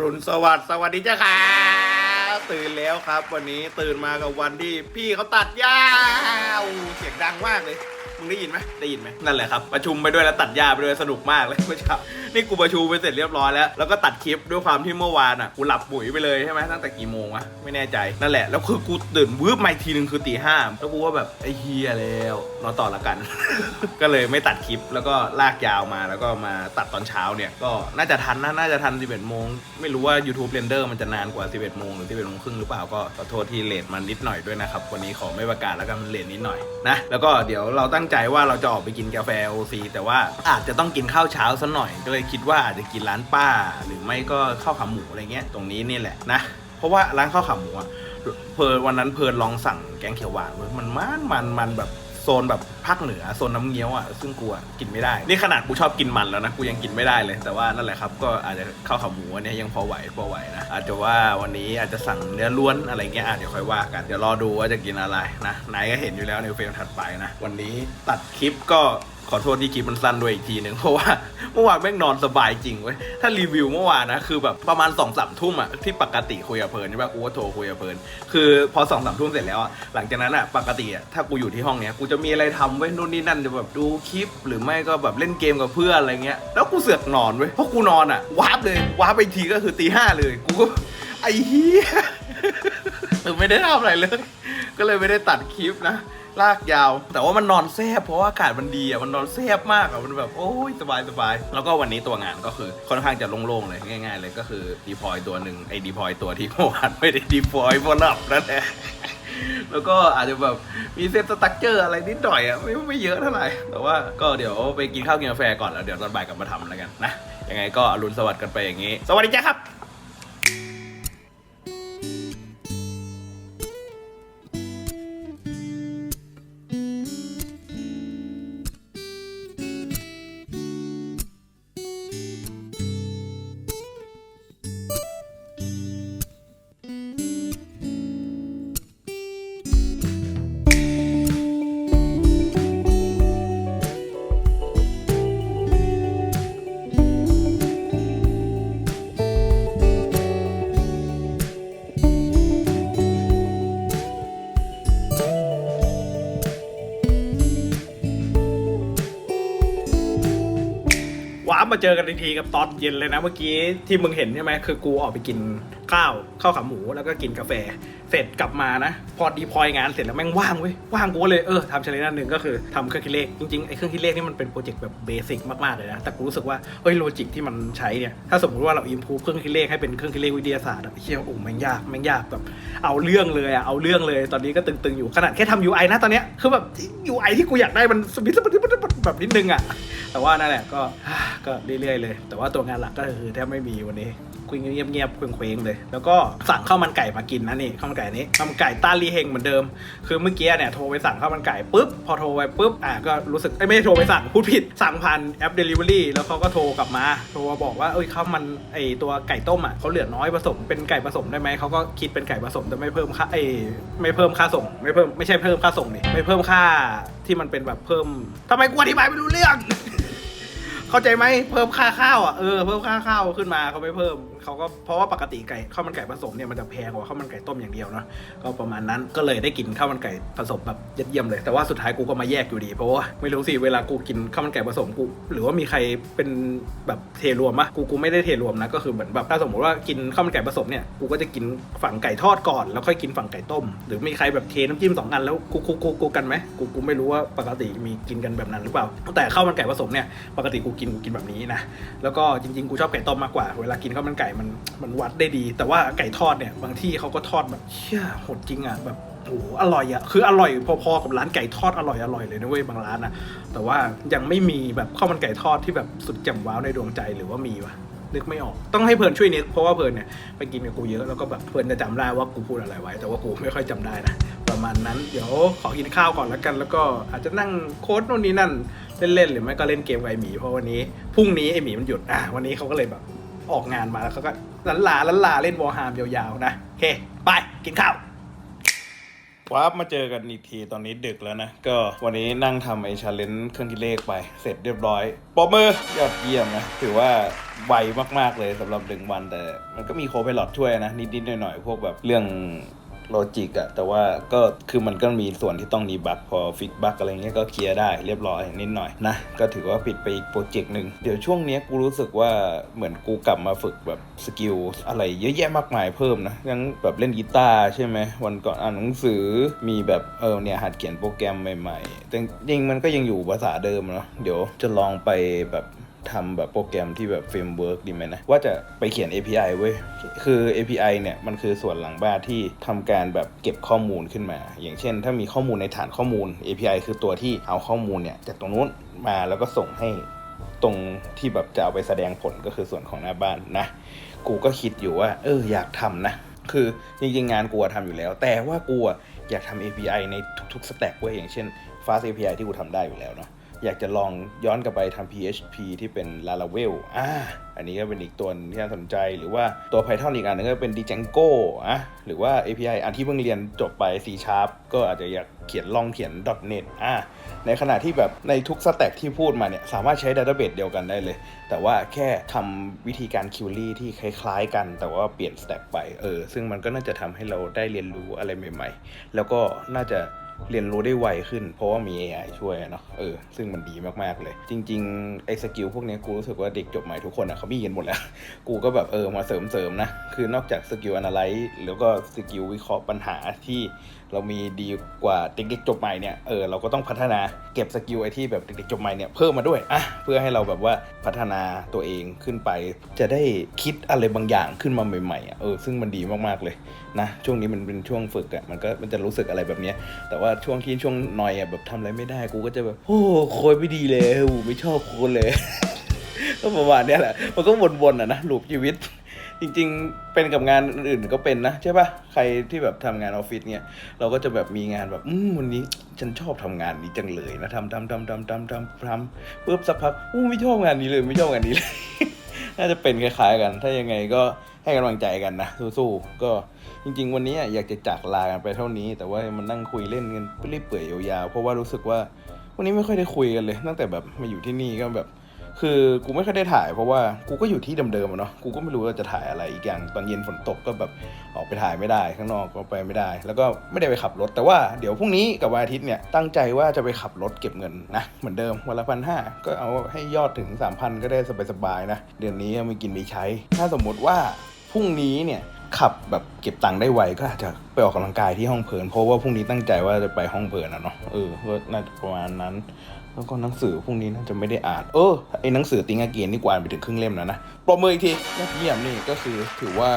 รุณสวัสดิ์สวัสดีจ้าครับตื่นแล้วครับ วันนี้ตื่นมากับวันที่พี่เขาตัดหญ้าเสียงดังมากเลย มึงได้ยินไหมได้ยินไหมนั่นแหละครับประชุมไปด้วยแล้วตัดหญ้าไปด้วยสนุกมากเลยเมื่อเช้านี่กูประชุมไปเสร็จเรียบร้อยแล้วแล้วก็ตัดคลิปด้วยความที่เมื่อวานอะกูหลับปุ๋ยไปเลยใช่ไหมตั้งแต่กี่โมงวะไม่แน่ใจนั่นแหละแล้วคือกูตื่นวืบมาอีกทีหนึ่งคือตีห้าแล้วกูว่าแบบไอ้เฮียแล้วนอนต่อละกัน ก็เลยไม่ตัดคลิปแล้วก็ลากยาวมาแล้วก็มาตัดตอนเช้าเนี่ยก็น่าจะทันนะน่าจะทัน 11โมงไม่รู้ว่า YouTube Render มันจะนานกว่า 11โมงหรือ11โมงครึ่งหรือเปล่าก็ขอโทษที่เลทมันนิดหน่อยด้วยนะครับวันนี้ขอไม่ประกาศแล้วกันมันเลทนิดหน่อยนะแล้วก็เดี๋ยวเราตั้งใจว่าเราจะออกไปกินกาแฟโอซีแต่ว่าอาจจะต้องกินข้าวเช้าซะหน่อย ก็เลยคิดว่าอาจจะกินร้านป้า หรือไม่ก็ข้าวขาหมูอะไรเงี้ยตรงนี้นี่แหละนะ เพราะว่าร้านข้าวขาหมูอะเพลินวันนั้นเพลินลองสั่งแกงเขียวหวานมันมันมันมันแบบ โซนแบบภาคเหนือโซนน้ำเงี้ยวอะซึ่งกูอะกินไม่ได้ นี่ขนาดกูชอบกินมันแล้วนะกูยังกินไม่ได้เลยแต่ว่านั่นแหละครับก็อาจจะข้าวขาหมูอันเนี้ยยังพอไหวพอไหวนะอาจจะว่าวันนี้อาจจะสั่งเนื้อล้วนอะไรเงี้ยอะเดี๋ยวค่อยว่ากันเดี๋ยวรอดูว่าจะกินอะไรนะไหนก็เห็นอยู่แล้วในเฟรมถัดไปนะวันนี้ตัดคลิปก็ ขอโทษที่คลิปมันสั้นด้วยอีกทีหนึ่งเพราะว่าเมื่อวานแม่งนอนสบายจริงเว้ยถ้ารีวิวเมื่อวานนะคือแบบประมาณ2องสามทุ่มอะที่ปกติคุยกับเพลินใช่ปะกูก็โทรคุยกับเพลินคือพอสองสามทุ่มเสร็จแล้วอะหลังจากนั้นอะปกติอะถ้ากูอยู่ที่ห้องเนี้ยกูจะมีอะไรทำเว้ยนู่นนี่นั่นจะแบบดูคลิป หรือไม่ก็แบบเล่นเกมกับเพื่อนอะไรเงี้ยแล้วกูเสือกนอนเว้ยเพราะกูนอนอะวาร์ปเลยวาร์ปไปทีก็คือตีห้าเลยกูก็ไอ้เหี้ยเออไม่ได้ทำอะไรเลย ก็เลยไม่ได้ตัดคลิปนะ ลากยาว แต่ว่ามันนอนแซบเพราะว่าอากาศมันดีอะมันนอนแซบมากอะมันแบบโอ้ยสบายสบายแล้วก็วันนี้ตัวงานก็คือค่อนข้างจะโล่งๆเลยง่าย ๆ เลยก็คือดีพอยตัวหนึ่งไอ้ดีพอยตัวที่เมื่อวานไม่ได้ดีพอยเพราะหลับนั่นแหละแล้วก็อาจจะแบบมีเซตสตั๊กเจอร์อะไรนิดหน่อยอะไม่ไม่เยอะเท่าไหร่ แต่ว่าก็เดี๋ยวไปกินข้าวกินกาแฟก่อนแล้วเดี๋ยวตอนบ่ายกลับมาทำแล้วกันนะยังไงก็อรุณสวัสดิ์กันไปอย่างนี้ สวัสดีจ้าครับ มาเจอกันอีกทีกับตอนเย็นเลยนะเมื่อกี้ที่มึงเห็นใช่ไหมคือกูออกไปกิน ข้าวข้าวขาหมูแล้วก็กินกาแฟ เสร็จกลับมานะ พอดีพอยงานเสร็จแล้วแม่งว่างเว้ยว่างกูเลยเออทำเชลเลนหนึ่งก็คือทำเครื่องคิดเลขจริงๆไอ้เครื่องคิดเลขนี่มันเป็นโปรเจกต์แบบเบสิกมากๆเลยนะแต่กูรู้สึกว่าเฮ้ยโลจิกที่มันใช้เนี่ยถ้าสมมติว่าเราอิมพูเครื่องคิดเลขให้เป็นเครื่องคิดเลขวิทยาศาสตร์อะเชี่ยโอ้แม่งยากแม่งยากแบบเอาเรื่องเลยอะเอาเรื่องเลยตอนนี้ก็ตึงๆอยู่ขนาดแค่ทำ UI นะตอนเนี้ยคือแบบ UI ที่กูอยากได้มันสมิธแบบนิดนึงอะแต่ว่านั่นแหละก็ก็เรื่อยๆเลย แต่ว่าตัวงานหลักก็คือแทบไม่มีวันนี้ คุยเงียบๆเคว้งๆเลย แล้วก็สั่งข้าวมันไก่มากินนะนี่ข้าวมันไก่นี้ข้าวมันไก่ต้าลีเฮงเหมือนเดิม คือเมื่อกี้เนี่ยโทรไปสั่งข้าวมันไก่ปุ๊บพอโทรไปปุ๊บอะก็รู้สึกไม่ได้โทรไปสั่งพูดผิดสั่งผ่านแอป Delivery แล้วเขาก็โทรกลับมาโทรมาบอกว่าเอ้ยข้าวมันไอตัวไก่ต้มอะเขาเหลือน้อยผสมเป็นไก่ผสมได้ไหมเขาก็คิดเป็นไก่ผสมแต่ไม่เพิ่มค่าไอไม่เพิ่มค่าส่ง ไม่เพิ่มไม่ใช่เพิ่มค่าส่งนี่ไม่เพิ่มค่าที่มันเป็นแบบเพิ่มทำไมกูอธิบายไม่รู้เรื่อง เข้าใจไหมเพิ่มค่าข้าวอะเออเพิ่มค่าข้าวขึ้นมาเขาไม่เพิ่ม เขาก็เพราะว่าปกติไก่ข้าวมันไก่ผสมเนี่ยมันจะแพงกว่าข้าวมันไก่ต้มอย่างเดียวเนาะก็ประมาณนั้นก็เลยได้กินข้าวมันไก่ผสมแบบเยี่ยมเลย แต่ว่าสุดท้ายกูก็มาแยกอยู่ดี เพราะว่าไม่รู้สิเวลากูกินข้าวมันไก่ผสมกูหรือว่ามีใครเป็นแบบเทรวมปะกูกูไม่ได้เทรวมนะก็คือเหมือนแบบถ้าสมมติว่ากินข้าวมันไก่ผสมเนี่ยกูก็จะกินฝั่งไก่ทอดก่อนแล้วค่อยกินฝั่งไก่ต้ม หรือมีใครแบบเทน้ำจิ้มสองอันแล้วกูกูกูกูกันไหมกูกูไม่รู้ว่าปกติมีกินกันแบบนั้นหรือเปล่า แต่ข้าวมันไก่ผสมเนี่ยปกติกูกินกูกินแบบนี้นะแล้วก็จริงๆกูชอบไก่ต้มมากกว่าเวลากินข้าวมันไก่มันมันวัดได้ดี แต่ว่าไก่ทอดเนี่ยบางที่เขาก็ทอดแบบเชี่ยโหดจริงอะแบบโอ้โหอร่อยอะคืออร่อยพอๆกับร้านไก่ทอดอร่อยอร่อยเลยนะเว้ยบางร้านอะแต่ว่ายังไม่มีแบบข้าวมันไก่ทอดที่แบบสุดแจ่มว้าวในดวงใจหรือว่ามีวะนึกไม่ออก ต้องให้เพลินช่วยนึกเพราะว่าเพลินเนี่ยไปกินกับกูเยอะแล้วก็แบบเพลินจะจำได้ว่ากูพูดอะไรไว้ แต่ว่ากูไม่ค่อยจำได้นะประมาณนั้นเดี๋ยวขอกินข้าวก่อนแล้วกัน แล้วก็อาจจะนั่งโค้ดนู่นนี่นั่นเล่นๆหรือไม่ก็เล่นเกมกับไอหมีเพราะวันนี้พรุ่งนี้ไอหมีมันหยุดอะวันนี้เขาก็เลยแบบ ออกงานมาแล้วเขาก็ลันลาลันลาเล่นวอร์ฮามยาวๆนะโอเค ไปกินข้าวว้าบมาเจอกันอีกทีตอนนี้ดึกแล้วนะ ก็วันนี้นั่งทำไอชาเลนจ์เครื่องคิดเลขไป เสร็จเรียบร้อยปอบมือยอดเยี่ยมนะ ถือว่าไวมากๆเลยสำหรับหนึ่งวันแต่ มันก็มีโคเปลอดช่วยนะ นิดๆหน่อยๆ พวกแบบเรื่อง โลจิกอะแต่ว่าก็คือมันก็มีส่วนที่ต้องดีบักพอฟิกบักอะไรเงี้ยก็เคลียร์ได้เรียบร้อยนิดหน่อยนะก็ถือว่าปิดไปอีกโปรเจกต์หนึ่งเดี๋ยวช่วงเนี้ยกูรู้สึกว่าเหมือนกูกลับมาฝึกแบบสกิลอะไรเยอะแยะมากมายเพิ่มนะยังแบบเล่นกีตาร์ใช่ไหมวันก่อนอ่านหนังสือมีแบบเออเนี่ยหัดเขียนโปรแกรมใหม่ๆแต่จริงมันก็ยังอยู่ภาษาเดิมเนาะเดี๋ยวจะลองไปแบบ ทำแบบโปรแกรมที่แบบเฟรมเวิร์กดีไหมนะ ว่าจะไปเขียน API เว้ย คือ API เนี่ย มันคือส่วนหลังบ้านที่ทำการแบบเก็บข้อมูลขึ้นมา อย่างเช่น ถ้ามีข้อมูลในฐานข้อมูล API คือตัวที่เอาข้อมูลเนี่ยจากตรงนู้นมาแล้วก็ส่งให้ตรงที่แบบจะเอาไปแสดงผลก็คือส่วนของหน้าบ้านนะ กูก็คิดอยู่ว่า เอออยากทำนะ คือจริงๆงานกูอะทำอยู่แล้ว แต่ว่ากูอยากทำ API ในทุกๆสแต็กเว้ยอย่างเช่น Fast API ที่กูทำได้อยู่แล้วเนาะ อยากจะลองย้อนกลับไปทำ PHP ที่เป็น Laravel อ่าอันนี้ก็เป็นอีกตัวที่น่าสนใจหรือว่าตัว Python อีกอันหนึงก็เป็น Django อะหรือว่า API อันที่เพิ่งเรียนจบไป C Sharp ก็อาจจะอยากเขียนลองเขียน .NET อ่าในขณะที่แบบในทุกสแต็กที่พูดมาเนี่ยสามารถใช้ Database เดียวกันได้เลย แต่ว่าแค่ทำวิธีการคิวรี่ที่คล้ายๆกัน แต่ว่าเปลี่ยนสแต็กไปเออซึ่งมันก็น่าจะทำให้เราได้เรียนรู้อะไรใหม่ ๆ แล้วก็น่าจะ เรียนรู้ได้ไวขึ้น เพราะว่ามี AI ช่วยเนาะเออซึ่งมันดีมากๆเลย จริงๆไอ้สกิลพวกนี้กูรู้สึกว่าเด็กจบใหม่ทุกคนอะเขามีกันหมดแล้ว กูก็แบบเออมาเสริมๆนะ คือนอกจากสกิล analyze แล้วก็สกิลวิเคราะห์ปัญหาที่เรามีดีกว่าเด็กๆจบใหม่เนี่ยเออเราก็ต้องพัฒนาเก็บสกิลไอ้ที่แบบเด็กๆจบใหม่เนี่ยเพิ่มมาด้วยอะเพื่อให้เราแบบว่าพัฒนาตัวเองขึ้นไป จะได้คิดอะไรบางอย่างขึ้นมาใหม่ๆอะเออซึ่งมันดีมากๆเลยนะช่วงนี้มันเป็นช่วงฝึกอะมันก็มันจะรู้สึกอะไรแบบนี้แต่ว่าช่วงที่ช่วงหน่อยอะแบบทำอะไรไม่ได้กูก็จะแบบโอ้โคยไม่ดีเลยอ้ไม่ชอบโคนเลย ก็ประมาณเนี้ยแหละ มันก็วนๆอะนะลูปชีวิต จริงๆ เป็นกับงานอื่นๆก็เป็นนะใช่ปะใครที่แบบทำงานออฟฟิศเนี่ยเราก็จะแบบมีงานแบบอืมวันนี้ฉันชอบทำงานนี้จังเลยนะทำทำทำทำทำทำทำปุ๊บสักพักอู้ไม่ชอบงานนี้เลยไม่ชอบงานนี้เลย น่าจะเป็นคล้ายๆกัน ถ้ายังไงก็ ให้กำลังใจกันนะสู้ๆก็จริง ๆ วันนี้อยากจะจากลากันไปเท่านี้ แต่ว่ามันนั่งคุยเล่นกันเรื่อยเปื่อยยาวๆเพราะว่ารู้สึกว่าวันนี้ไม่ค่อยได้คุยกันเลย ตั้งแต่แบบมาอยู่ที่นี่ก็แบบ คือกูไม่ค่อยได้ถ่าย เพราะว่ากูก็อยู่ที่เดิมๆเนาะกูก็ไม่รู้ว่าจะถ่ายอะไรอีกอย่างตอนเย็นฝนตกก็แบบออกไปถ่ายไม่ได้ข้างนอกก็ไปไม่ได้ แล้วก็ไม่ได้ไปขับรถ แต่ว่าเดี๋ยวพรุ่งนี้กับวันอาทิตย์เนี่ยตั้งใจว่าจะไปขับรถเก็บเงินนะเหมือนเดิมวันละพันห้าก็เอาให้ยอดถึง3,000ก็ได้สบายๆนะเดือนนี้มีกินมีใช้ ถ้าสมมติว่า พรุ่งนี้เนี่ยขับแบบเก็บตังค์ได้ไวก็อาจจะไปออกกำลังกายที่ห้องเพลินเพราะว่าพรุ่งนี้ตั้งใจว่าจะไปห้องเพลินนะเนาะเออก็น่าจะประมาณนั้น แล้วก็หนังสือพรุ่งนี้น่าจะไม่ได้อ่าน เออไอ้หนังสือติงอาเกียนนี่กวาดไปถึงครึ่งเล่มแล้วนะปรบมืออีกทียอดเยี่ยมนี่ก็คือถือว่า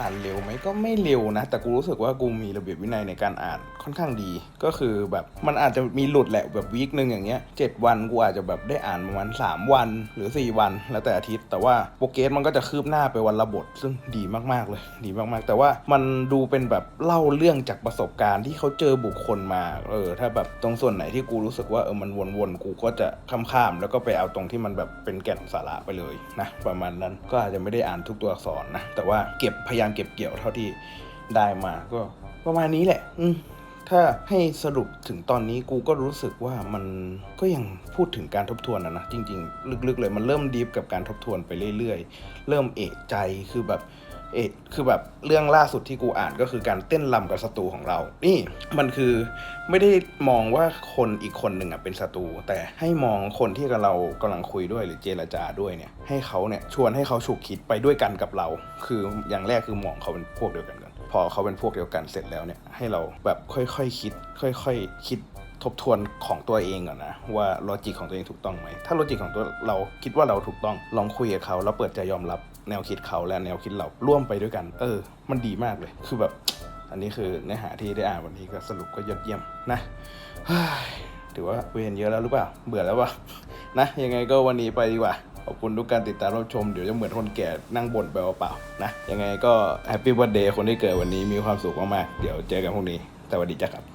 อ่านเร็วไหมก็ไม่เร็วนะ แต่กูรู้สึกว่ากูมีระเบียบวินัยในการอ่านค่อนข้างดี ก็คือแบบมันอาจจะมีหลุดแหละแบบวีคหนึ่งอย่างเงี้ยเจ็ดวันกูอาจจะแบบได้อ่านประมาณ3วันหรือ 4 วัน แล้วแต่อาทิตย์ แต่ว่าโปรเกรสมันก็จะคืบหน้าไปวันละบท ซึ่งดีมากๆเลยดีมากๆ แต่ว่ามันดูเป็นแบบเล่าเรื่องจากประสบการณ์ที่เขาเจอบุคคลมาเออถ้าแบบตรงส่วนไหนที่กูรู้สึกว่าเออมันวนๆกูก็จะข้ามๆแล้วก็ไปเอาตรงที่มันแบบเป็นแก่นสาระไปเลยนะประมาณนั้นก็อาจจะไม่ได้อ่านทุกตัวอักษรนะแต่ว่าเก็บพยาการเก็บเกี่ยวเท่าที่ได้มาก็ประมาณนี้แหละ อืถ้าให้สรุปถึงตอนนี้กูก็รู้สึกว่ามันก็ยังพูดถึงการทบทวนนะนะจริง ๆ ลึกๆเลยมันเริ่มดีฟกับการทบทวนไปเรื่อย ๆ เริ่มเอกใจคือแบบ เอคือแบบเรื่องล่าสุดที่กูอ่านก็คือการเต้นรำกับศัตรูของเรา นี่มันคือไม่ได้มองว่าคนอีกคนหนึ่งอะเป็นศัตรูแต่ให้มองคนที่กับเรากำลังคุยด้วยหรือเจรจาด้วยเนี่ย ให้เขาเนี่ยชวนให้เขาฉุกคิดไปด้วยกันกับเรา คืออย่างแรกคือมองเขาเป็นพวกเดียวกันก่อนพอเขาเป็นพวกเดียวกันเสร็จแล้วเนี่ยให้เราแบบค่อยๆคคิด ค่อยๆคิดทบทวนของตัวเองก่อนนะว่าลอจิกของตัวเองถูกต้องไหมถ้าลอจิกของตัวเราคิดว่าเราถูกต้องลองคุยกับเขาแล้วเปิดใจยอมรับ แนวคิดเขาและแนวคิดเราร่วมไปด้วยกัน เออ มันดีมากเลย คือแบบ อันนี้คือเนื้อหาที่ได้อ่านวันนี้ก็สรุปก็ยอดเยี่ยมนะถือว่าเวียนเยอะแล้วหรือเปล่า เบื่อแล้ววะนะยังไงก็วันนี้ไปดีกว่าขอบคุณทุกการติดตามรับชม เดี๋ยวจะเหมือนคนแก่นั่งบ่นไปเปล่าๆนะยังไงก็แฮปปี้วันเดย์คนที่เกิดวันนี้มีความสุขมากๆเดี๋ยวเจอกันพรุ่งนี้สวัสดีจ้ะครับ